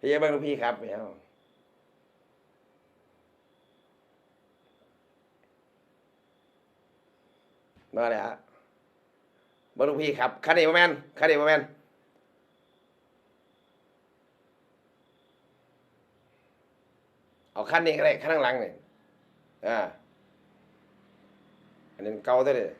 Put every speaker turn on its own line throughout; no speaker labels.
พี่เบิ้งลูกพี่ครับแมวมาเลยฮะบิ้งลูกพี่ครับคันนี้บ่แมนคันนี้บ่แมนเอาคันนี้ก็ได้คันข้างหลังนี่อ่าอันนี้เก่าตัวเลย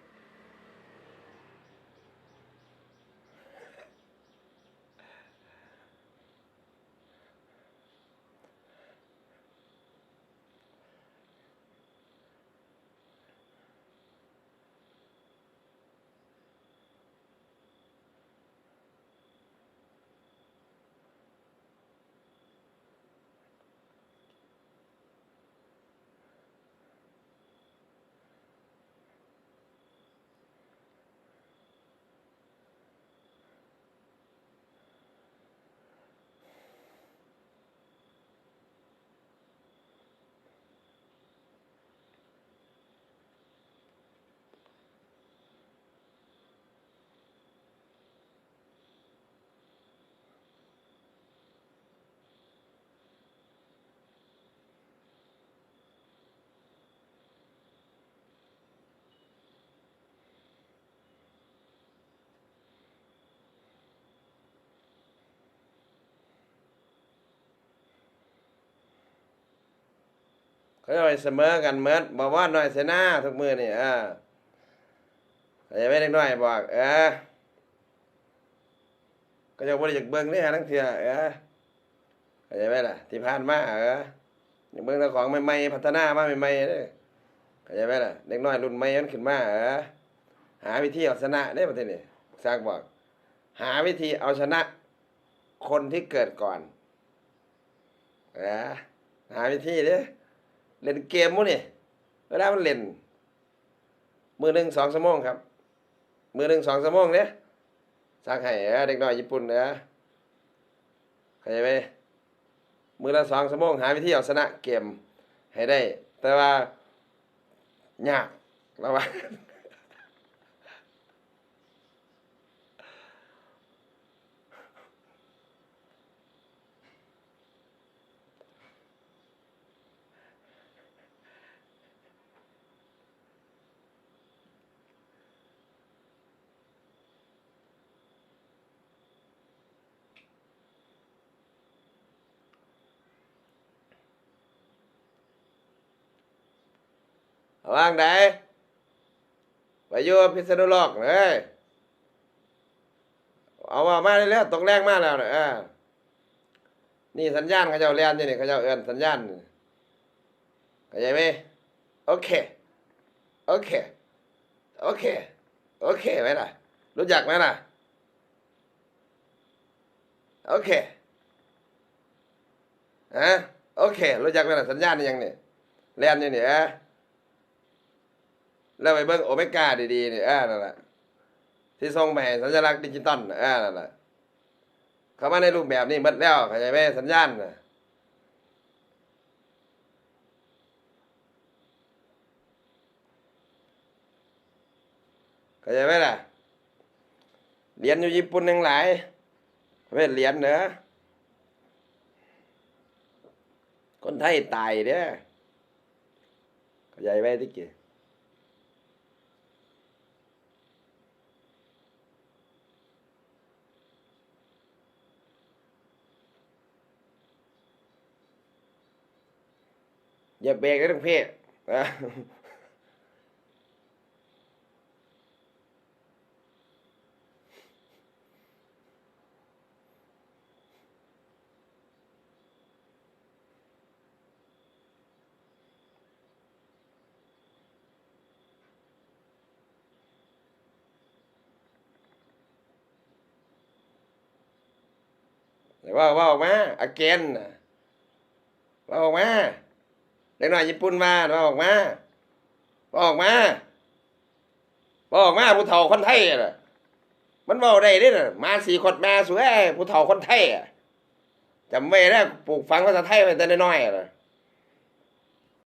เขาจะไปเสมอกันเมิดบอกว่าน้อยเสนาทุกมือนี่ออเขาจะไม่ได้น้อยบอกเออก็จะบริจาคเบิ้งนี่ฮะทั้งเถื่อเออเขาใจไหมล่ะที่ผ่านมาเอออย่างเบิ้งแต่ของใหม่ๆพัฒนามาใหม่ๆเด้อเข้าใจไหมล่ะเด็กน้อยรุ่นใหม่มันขึ้นมาเออหาวิธีเอาชนะได้ประเทศนี้สร้างบอก หาวิธีเอาชนะ คนที่เกิดก่อนเออหาวิธีเด้อ เล่นเกมมั้งนี่เวลามันเล่น มือหนึ่งสองสมองครับ มือหนึ่งสองสมองเนี่ยสร้างให้เด็กน้อยญี่ปุ่นนะเข้าใจไหมมือละสองสมองหาวิธีเอาชนะเกมให้ได้ แต่ว่ายากแล้วว่า ว่างไดไปอยู่พิษณุโลกเลยเอาว่ามาเรื่อยๆตกแรงมากแล้วเนี่ยเออนี่สัญญาณเขาเจ้าเรียนนี่นี่เขาเจ้าเอื้อนสัญญาณเข้าใจไหมโอเค โอเค โอเค โอเคไหมล่ะ รู้จักไหมล่ะ โอเคฮะโอเค รู้จักไหมล่ะสัญญาณนี่ยังเนี่ยเรียนนี่นี่เออ แล้วไปเบิ่งโอเมก้าดีๆนี่เออนั่นแหละที่ส่งไปสัญลักษณ์ดิจิตอลน่ะเออนั่นแหละเขามาในรูปแบบนี้หมดแล้วเข้าใจไหมสัญญาณนะเข้าใจไหมล่ะเรียนอยู่ญี่ปุ่นยังหลายประเภทเรียนเนอะคนไทยตายเด้อเข้าใจไหมที่เกี้ อย่าเบรกนะทั้งเพศนะว่าว่าออกมาอเกนว่าออกมา เด็กน้อยญี่ปุ่นมาบอออกมาบอออกมาบอออกมาผู้เฒ่าคนไทยน่ะมันบอกได้เด้น่ะมาสี่คนแม่สวยผู้เฒ่าคนไทยอะจำไว้นะปลูกฝังภาษาไทยไว้แต่น้อยๆน่ะ